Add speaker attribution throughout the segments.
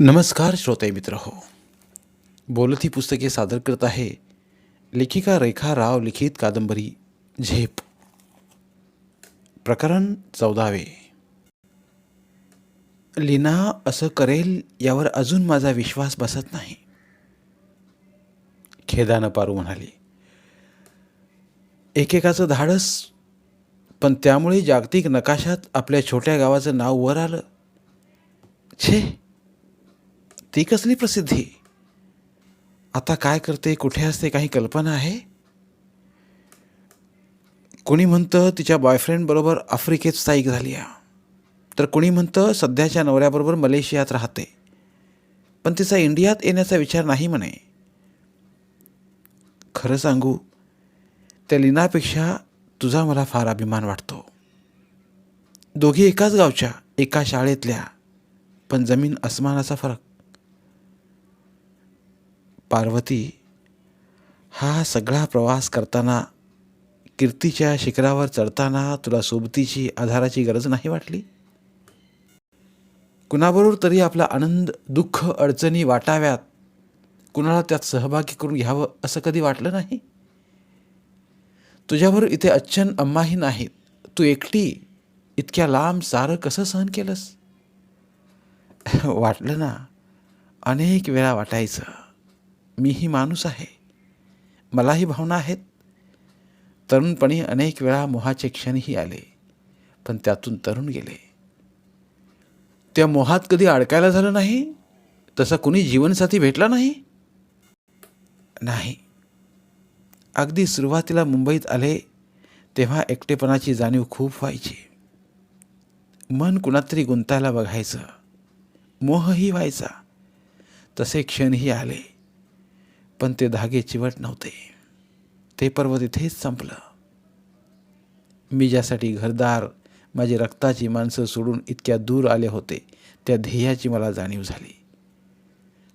Speaker 1: नमस्कार श्रोते मित्र हो बोलत ही पुस्तके सादर करत आहे लेखिका रेखा राव लिखित कादंबरी झेप. प्रकरण चौदावे. लीना असं करेल यावर अजून माझा विश्वास बसत नाही. खेदानं पारू म्हणाली. एकेकाचं धाडस पण त्यामुळे जागतिक नकाशात आपल्या छोट्या गावाचं नाव वर आलं. छे ती कसली प्रसिद्धी? आता काय करते कुठे असते काही कल्पना आहे? कोणी म्हणतं तिच्या बॉयफ्रेंडबरोबर आफ्रिकेत स्थायिक झाली आहे तर कोणी म्हणतं सध्याच्या नवऱ्याबरोबर मलेशियात राहते. पण तिचा इंडियात येण्याचा विचार नाही म्हणे. खरं सांगू त्या लिनापेक्षा तुझा मला फार अभिमान वाटतो. दोघी एकाच गावच्या एका शाळेतल्या पण जमीन अस्मानाचा फरक. पार्वती हा सगळा प्रवास करताना कीर्तीच्या शिखरावर चढताना तुला सोबतीची आधाराची गरज नाही वाटली? कुणाबरोबर तरी आपला आनंद दुःख अडचणी वाटाव्यात. कुणाला त्यात सहभागी करून घ्यावं असं कधी वाटलं नाही? तुझ्याबरोबर इथे अच्छन अम्माही नाहीत. तू एकटी. इतक्या लांब सारं कसं सहन केलंस? वाटलं ना अनेक वेळा वाटायचं. मीही माणूस आहे. मलाही भावना आहेत. तरुणपणी अनेक वेळा मोहाचे क्षणही आले पण त्यातून तरुण गेले. त्या मोहात कधी अडकायला झालं नाही? तसा कुणी जीवनसाथी भेटला नाही? नाही. अगदी सुरुवातीला मुंबईत आले तेव्हा एकटेपणाची जाणीव खूप व्हायची. मन कुणातरी गुंतायला बघायचं. मोहही व्हायचा. तसे क्षणही आले. पण ते धागे चिवट नव्हते. ते पर्व तिथेच संपलं. मी ज्यासाठी घरदार माझी रक्ताची माणसं सोडून इतक्या दूर आले होते त्या ध्येयाची मला जाणीव झाली.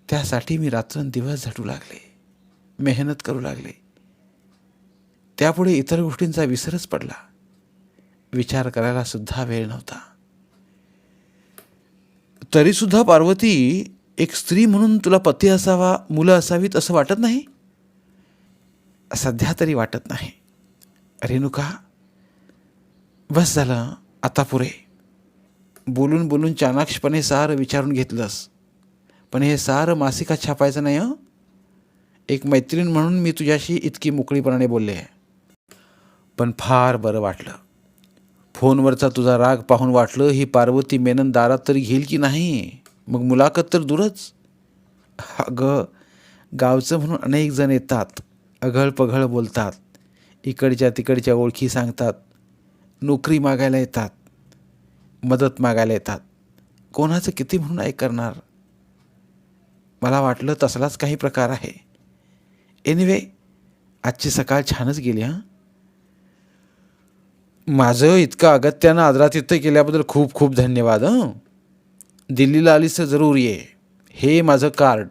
Speaker 1: त्यासाठी मी रात्रंदिवस झटू लागले मेहनत करू लागले. त्यापुढे इतर गोष्टींचा विसरच पडला. विचार करायला सुद्धा वेळ नव्हता. तरीसुद्धा पार्वती एक स्त्री म्हणून तुला पती असावा मुलं असावीत असं वाटत नाही? सध्या तरी वाटत नाही. रेणुका बस झालं आता पुरे. बोलून बोलून चाणाक्षपणे सारं विचारून घेतलंस. पण हे सारं मासिकात छापायचं नाही हं? एक मैत्रीण म्हणून मी तुझ्याशी इतकी मोकळीपणाने बोलले पण फार बरं वाटलं. फोनवरचा तुझा राग पाहून वाटलं ही पार्वती मेनन दारात तरी घेईल की नाही? मग मुलाखत तर दूरच. अगं गावचं म्हणून अनेक जण येतात. अघळ पघळ बोलतात. इकडच्या तिकडच्या ओळखी सांगतात. नोकरी मागायला येतात. मदत मागायला येतात. कोणाचं किती म्हणून ऐकणार? करणार मला वाटलं तसलाच काही प्रकार आहे. एनिवे आजची सकाळ छानच गेली हां. माझं इतकं अगत्यानं आदरातिथ्य केल्याबद्दल खूप खूप धन्यवाद हं. दिल्लीला आलीस तर जरूर ये. हे माझं कार्ड.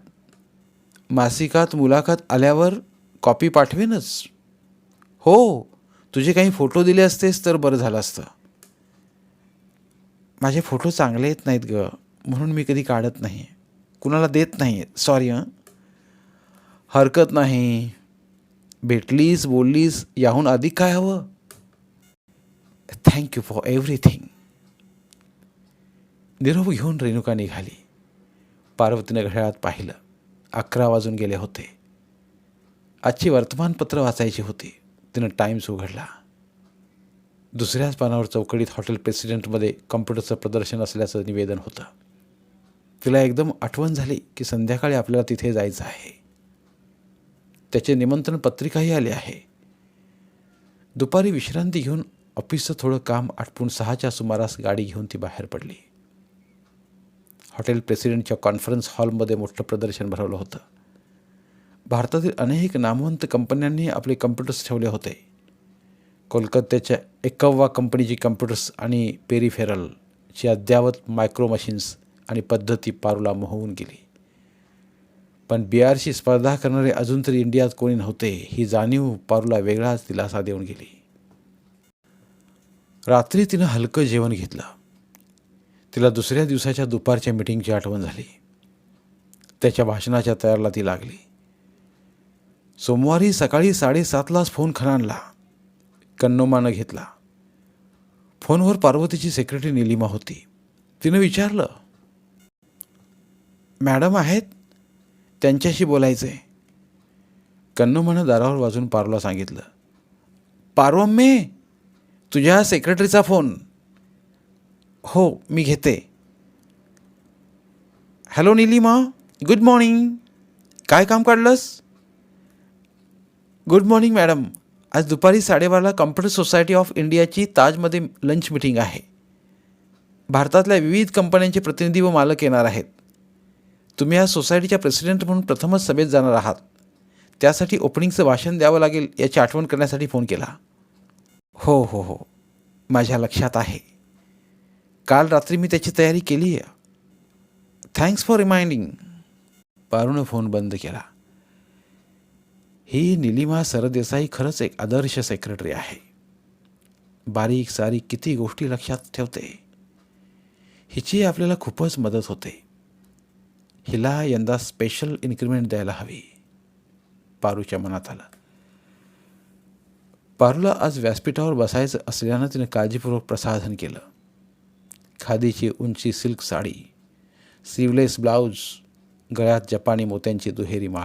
Speaker 1: मासिकात मुलाखत आल्यावर कॉपी पाठवेनच. हो तुझे काही फोटो दिले असतेस तर बरं झालं असतं. माझे फोटो चांगले येत नाहीत ग म्हणून मी कधी काढत नाही कुणाला देत नाही सॉरी हं. हरकत नाही. भेटलीस बोललीस याहून अधिक काय हवं? थँक्यू फॉर एव्हरीथिंग निरोप घेऊन रेणुका निघाली पार्वतीनं घड्याळात पाहिलं. अकरा वाजून गेले होते. आजची वर्तमानपत्र वाचायची होती. तिनं टाईम्स उघडला. दुसऱ्याच पानावर चौकडीत हॉटेल प्रेसिडेंटमध्ये कम्प्युटरचं प्रदर्शन असल्याचं निवेदन होतं. तिला एकदम आठवण झाली की संध्याकाळी आपल्याला तिथे जायचं आहे. त्याचे निमंत्रण पत्रिकाही आली आहे. दुपारी विश्रांती घेऊन ऑफिसचं थोडं काम आटपून सहाच्या सुमारास गाडी घेऊन ती बाहेर पडली. हॉटेल प्रेसिडेंटच्या कॉन्फरन्स हॉलमध्ये मोठं प्रदर्शन भरवलं होतं. भारतातील अनेक नामवंत कंपन्यांनी आपले कम्प्युटर्स ठेवले होते. कोलकात्याच्या एकव्वा कंपनीची कम्प्युटर्स आणि पेरिफेरलची अद्यावत मायक्रो मशीन्स आणि पद्धती पारूला मोहवून गेली. पण बी आरशी स्पर्धा करणारे अजून तरी इंडियात कोणी नव्हते ही जाणीव पारूला वेगळाच दिलासा देऊन गेली. रात्री तिनं हलकं जेवण घेतलं. तिला दुसऱ्या दिवसाच्या दुपारच्या मिटिंगची आठवण झाली. त्याच्या भाषणाच्या तयारला ती लागली. सोमवारी सकाळी साडेसातलाच फोन खणाणला कन्नोमानं घेतला. फोनवर पार्वतीची सेक्रेटरी निलिमा होती. तिनं विचारलं मॅडम आहेत? त्यांच्याशी बोलायचं आहे कन्नोमानं दारावर वाजून पारूला सांगितलं पारवम्मे तुझ्या सेक्रेटरीचा फोन हो मी घेते. हॅलो निलिमा गुड मॉर्निंग काय काम काढलंस? गुड मॉर्निंग मॅडम आज दुपारी साडेबाराला कम्प्युटर सोसायटी ऑफ इंडियाची ताजमध्ये लंच मिटिंग आहे. भारतातल्या विविध कंपन्यांचे प्रतिनिधी व मालक येणार आहेत. तुम्ही आज सोसायटीच्या प्रेसिडेंट म्हणून प्रथमच सभेत जाणार आहात. त्यासाठी ओपनिंगचं भाषण द्यावं लागेल याची आठवण करण्यासाठी फोन केला. हो हो हो. माझ्या लक्षात आहे. काल रात्री मी त्याची तयारी केली आहे. थँक्स फॉर रिमाइंडिंग पारूनं फोन बंद केला. ही निलिमा सरदेसाई खरंच एक आदर्श सेक्रेटरी आहे. बारीक सारीक किती गोष्टी लक्षात ठेवते. हिची आपल्याला खूपच मदत होते. हिला यंदा स्पेशल इन्क्रीमेंट द्यायला हवी. पारूच्या मनात आलं. पारूला आज व्यासपीठावर बसायचं असल्यानं तिनं काळजीपूर्वक प्रसाधन केलं. खादीची उंची सिल्क साडी सिवलेस ब्लाऊज गळ्यात जपानी मोत्यांची दुहेरी माळ.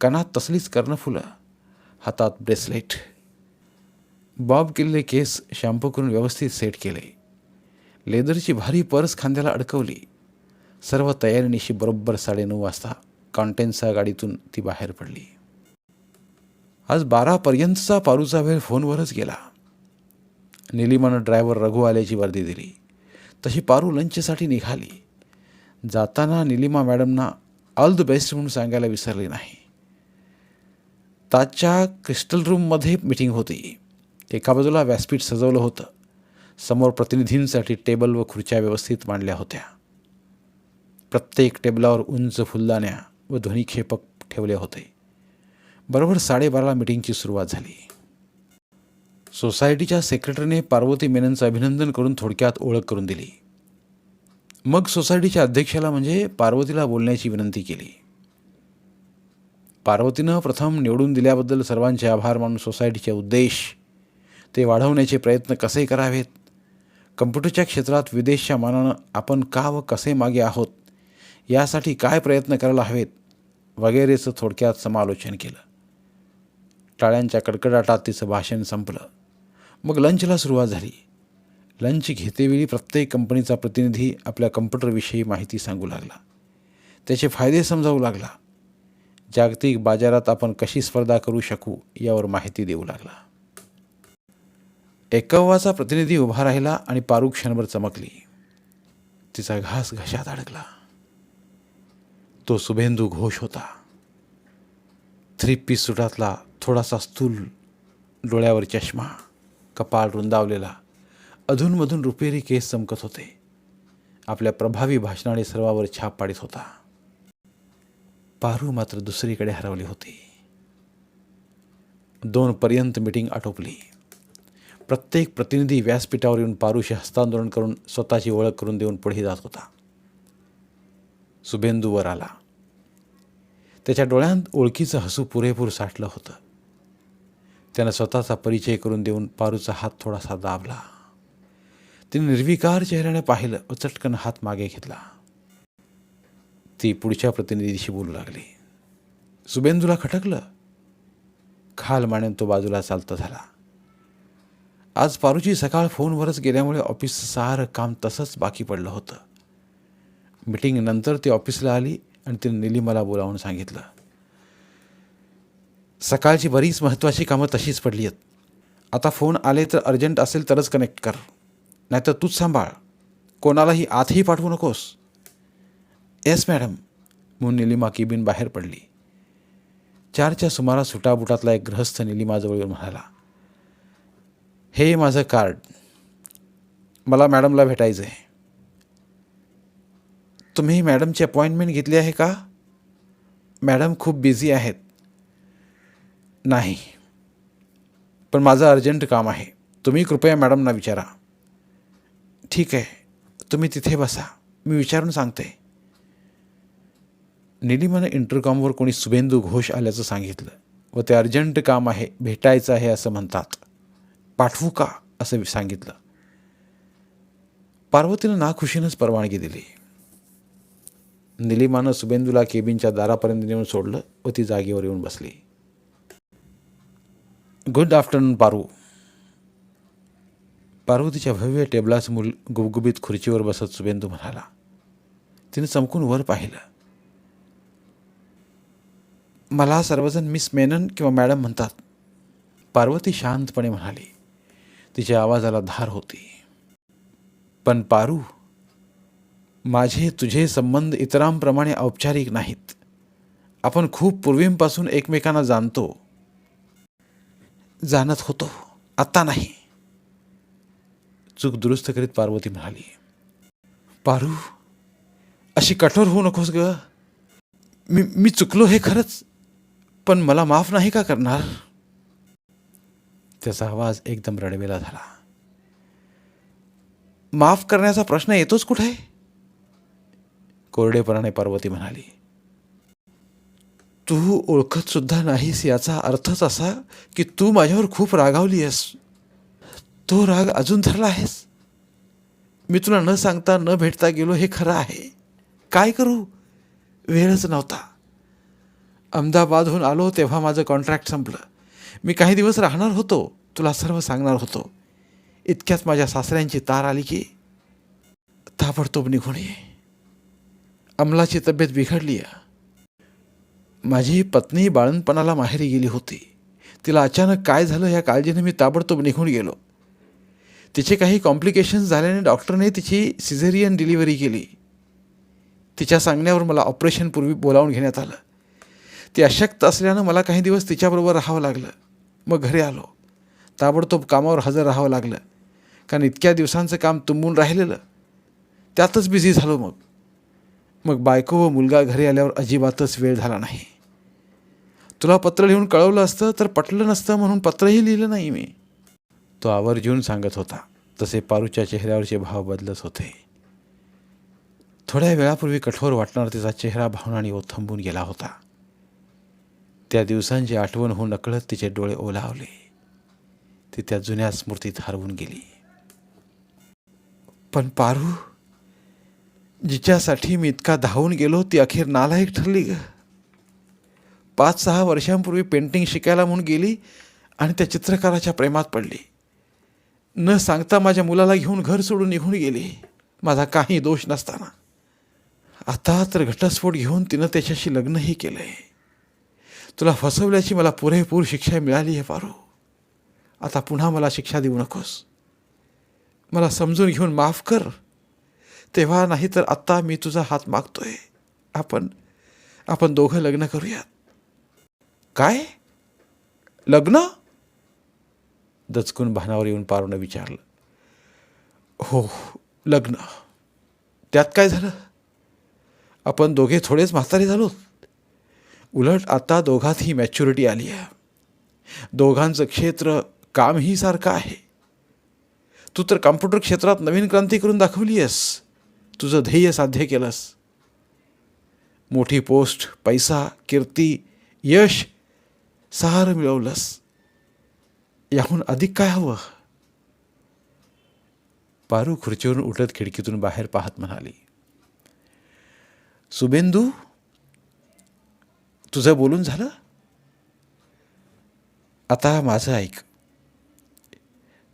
Speaker 1: कानात तसलीच कर्णफुलं हातात ब्रेसलेट बॉब केलेले केस शॅम्पू करून व्यवस्थित सेट केले. लेदरची भारी पर्स खांद्याला अडकवली. सर्व तयारीनिशी बरोबर साडेनऊ वाजता कॉन्टेन्सा गाडीतून ती बाहेर पडली. आज बारापर्यंतचा पारूचा वेळ फोनवरच गेला. निलिमानं ड्रायव्हर रघु आल्याची वर्दी दिली. तशी पारू लंचसाठी निघाली. जाताना निलिमा मॅडमना ऑल द बेस्ट म्हणून सांगायला विसरली नाही. ताजच्या क्रिस्टल रूममध्ये मिटिंग होती. एका बाजूला व्यासपीठ सजवलं होतं. समोर प्रतिनिधींसाठी टेबल व खुर्च्या व्यवस्थित मांडल्या होत्या. प्रत्येक टेबलावर उंच फुलदाण्या व ध्वनिक्षेपक ठेवले होते. बरोबर साडेबाराला मिटिंगची सुरुवात झाली. सोसायटीच्या सेक्रेटरीने पार्वती मेननचं अभिनंदन करून थोडक्यात ओळख करून दिली. मग सोसायटीच्या अध्यक्षाला म्हणजे पार्वतीला बोलण्याची विनंती केली. पार्वतीनं प्रथम निवडून दिल्याबद्दल सर्वांचे आभार मानून सोसायटीचे उद्देश ते वाढवण्याचे प्रयत्न कसे करावेत? कम्प्युटरच्या क्षेत्रात विदेशच्या मानानं आपण का व कसे मागे आहोत? यासाठी काय प्रयत्न करायला हवेत? वगैरेचं थोडक्यात समालोचन केलं. टाळ्यांच्या कडकडाटात तिचं भाषण संपलं. मग लंचला सुरुवात झाली. लंच घेतेवेळी प्रत्येक कंपनीचा प्रतिनिधी आपल्या कम्प्युटरविषयी माहिती सांगू लागला. त्याचे फायदे समजावू लागला. जागतिक बाजारात आपण कशी स्पर्धा करू शकू यावर माहिती देऊ लागला. एकव्वाचा प्रतिनिधी उभा राहिला आणि पारू क्षणभर चमकली. तिचा घास घशात अडकला. तो सुभेंदू घोष होता. थ्री पीस सुटातला थोडासा स्थूल डोळ्यावर चष्मा. कपाळ रुंदावलेला. अधूनमधून रुपेरी केस चमकत होते. आपल्या प्रभावी भाषणाने सर्वावर छाप पाडित होता. पारू मात्र दुसरीकडे हरवली होती. दोन पर्यंत मीटिंग आटोपली. प्रत्येक प्रतिनिधी व्यासपीठावर येऊन पारूशी हस्तांदोलन करून स्वतःची ओळख करून देऊन पुढे जात होता. सुबेंदू वर आला. त्याच्या डोळ्यांत ओळखीचं हसू पुरेपूर साठलं होतं. त्यानं स्वतःचा परिचय करून देऊन पारूचा हात थोडासा दाबला. तिने निर्विकार चेहऱ्याने पाहिलं व चटकन हात मागे घेतला. ती पुढच्या प्रतिनिधीशी बोलू लागली. सुबेंदूला खटकलं. खाल मानेन तो बाजूला चालता झाला. आज पारूची सकाळ फोनवरच गेल्यामुळे ऑफिसचं सारं काम तसंच बाकी पडलं होतं. मिटिंग नंतर ती ऑफिसला आली आणि तिने निलिमाला बोलावून सांगितलं. सकाळची बरीच महत्त्वाची कामं तशीच पडली आहेत. आता फोन आले तर अर्जंट असेल तरच कनेक्ट कर. नाहीतर तूच सांभाळ. कोणालाही आतही पाठवू नकोस. Yes madam. म्हणून निलिमा केबिन बाहेर पडली. चारच्या सुमारास सुटाबुटातला एक गृहस्थ निलिमाजवळ येऊन म्हणाला हे माझं कार्ड. मला मॅडमला भेटायचं आहे तुम्ही मॅडमची अपॉइंटमेंट घेतली आहे का? मॅडम खूप बिझी आहेत. नाही. पण माझं अर्जंट काम आहे. तुम्ही कृपया मॅडमना विचारा. ठीक आहे. तुम्ही तिथे बसा. मी विचारून सांगते. निलिमानं इंटरकॉमवर कोणी सुबेंदू घोष आल्याचं सांगितलं व ते अर्जंट काम आहे भेटायचं आहे असं म्हणतात. पाठवू का? असं सांगितलं. पार्वतीनं नाखुशीनंच परवानगी दिली. निलिमानं सुबेंदूला केबिनच्या दारापर्यंत नेऊन सोडलं व ती जागेवर येऊन बसली. गुड आफ्टरनून पारू पार्वतीच्या भव्य टेबलासमोर गुबगुबीत खुर्चीवर बसत सुबेंदू म्हणाला तिने चमकून वर पाहिलं. मला सर्वजण मिस मेनन किंवा मॅडम म्हणतात. पार्वती शांतपणे म्हणाली. तिच्या आवाजाला धार होती. पण पारू माझे तुझे संबंध इतरांप्रमाणे औपचारिक नाहीत. आपण खूप पूर्वींपासून एकमेकांना जाणतो. जाणत होतो. आत्ता नाही. चूक दुरुस्त करीत पार्वती म्हणाली. पारू अशी कठोर होऊ नकोस ग. मी मी चुकलो हे खरंच पण मला माफ नाही का करणार? त्याचा आवाज एकदम रडवेला झाला. माफ करण्याचा प्रश्न येतोच कुठे? कोरडेपणाने पार्वती म्हणाली. तू ओळखतसुद्धा नाहीस याचा अर्थच असा की तू माझ्यावर खूप रागावली आहेस. तो राग अजून धरला आहेस? मी तुला न सांगता न भेटता गेलो हे खरं आहे. काय करू? वेळच नव्हता. अहमदाबादहून आलो तेव्हा माझं कॉन्ट्रॅक्ट संपलं. मी काही दिवस राहणार होतो तुला सर्व सांगणार होतो. इतक्यात माझ्या सासऱ्यांची तार आली की ताबडतोब निघून ये. अमलाची तब्येत बिघडली आहे माझी पत्नी बाळणपणाला माहेरी गेली होती. तिला अचानक काय झालं या काळजीने मी ताबडतोब निघून गेलो. तिचे काही कॉम्प्लिकेशन्स झाल्याने डॉक्टरने तिची सिझेरियन डिलिव्हरी केली. तिच्या सांगण्यावर मला ऑपरेशनपूर्वी बोलावून घेण्यात आलं. ती अशक्त असल्यानं मला काही दिवस तिच्याबरोबर राहावं लागलं. मग घरी आलो. ताबडतोब कामावर हजर राहावं लागलं. कारण इतक्या दिवसांचं काम तुंबून राहिलेलं. त्यातच बिझी झालो मग. मग बायको व मुलगा घरी आल्यावर अजिबातच वेळ झाला नाही. तुला पत्र लिहून कळवलं असतं तर पटलं नसतं म्हणून पत्रही लिहिलं नाही मी. तो आवर्जून सांगत होता. तसे पारूच्या चेहऱ्यावरचे भाव बदलत होते. थोड्या वेळापूर्वी कठोर वाटणारा तिचा चेहरा भावनाने ओथंबून गेला होता. त्या दिवसांची आठवण होऊन नकळत तिचे डोळे ओलावले. ती त्या जुन्या स्मृतीत हरवून गेली. पण पारू जिच्यासाठी मी इतका धावून गेलो ती अखेर नालायक ठरली ग. पाच सहा वर्षांपूर्वी पेंटिंग शिकायला म्हणून गेली आणि त्या चित्रकाराच्या प्रेमात पडली. न सांगता माझ्या मुलाला घेऊन घर सोडून निघून गेली. माझा काही दोष नसताना. आता तर घटस्फोट घेऊन तिनं त्याच्याशी लग्नही केलं आहे तुला फसवल्याची मला पुरेपूर शिक्षा मिळाली आहे पारू. आता पुन्हा मला शिक्षा देऊ नकोस. मला समजून घेऊन माफ कर. तेव्हा नाही तर आत्ता मी तुझा हात मागतोय. आपण आपण दोघं लग्न करूयात. काय? लग्न? दचकून भानावर येऊन पारूनं विचारलं. हो लग्न. त्यात काय झालं? आपण दोघे थोडेच म्हातारे झालो उलट आता दोघातही मॅच्युरिटी आली आहे. दोघांचं क्षेत्र कामही सारखं आहे. तू तर कम्प्युटर क्षेत्रात नवीन क्रांती करून दाखवली आहेस. तुझं ध्येय साध्य केलंस. मोठी पोस्ट पैसा कीर्ती यश सहार मिळवलंस. याहून अधिक काय हवं? पारू खुर्चीवरून उठत खिडकीतून बाहेर पाहत म्हणाली सुबेंदू तुझं बोलून झालं? आता माझं ऐक.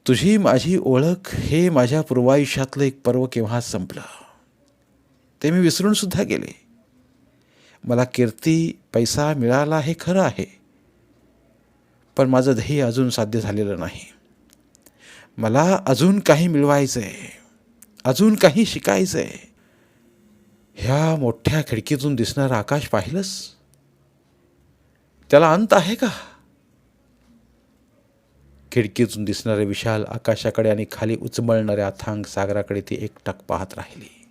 Speaker 1: तुझी माझी ओळख हे माझ्या पूर्वायुष्यातलं एक पर्व केव्हाच संपलं. ते मी विसरूनसुद्धा गेले. मला कीर्ती पैसा मिळाला हे खरं आहे. पण माझं ध्येय अजून साध्य झालेलं नाही. मला अजून काही मिळवायचं आहे अजून काही शिकायचं आहे ह्या मोठ्या खिडकीतून दिसणारं आकाश पाहिलंस? त्याला अंत आहे का? खिडकीतून दिसणारे विशाल आकाशाकडे आणि खाली उचमळणाऱ्या अथांग सागराकडे ती एकटक पाहत राहिली.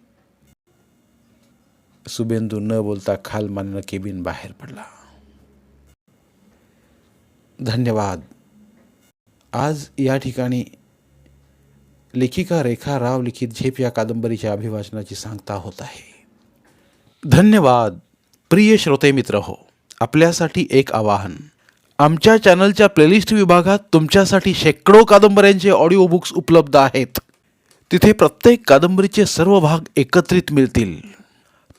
Speaker 1: सुबेंदू न बोलता खाल खालमाननं केबिन बाहेर पडला. धन्यवाद. आज या ठिकाणी लेखिका रेखा राव लिखित झेप या कादंबरीच्या अभिवाचनाची सांगता होत आहे. धन्यवाद. प्रिय श्रोते मित्र हो आपल्यासाठी एक आवाहन. आमच्या चॅनलच्या प्लेलिस्ट विभागात तुमच्यासाठी शेकडो कादंबऱ्यांचे ऑडिओ बुक्स उपलब्ध आहेत. तिथे प्रत्येक कादंबरीचे सर्व भाग एकत्रित मिळतील.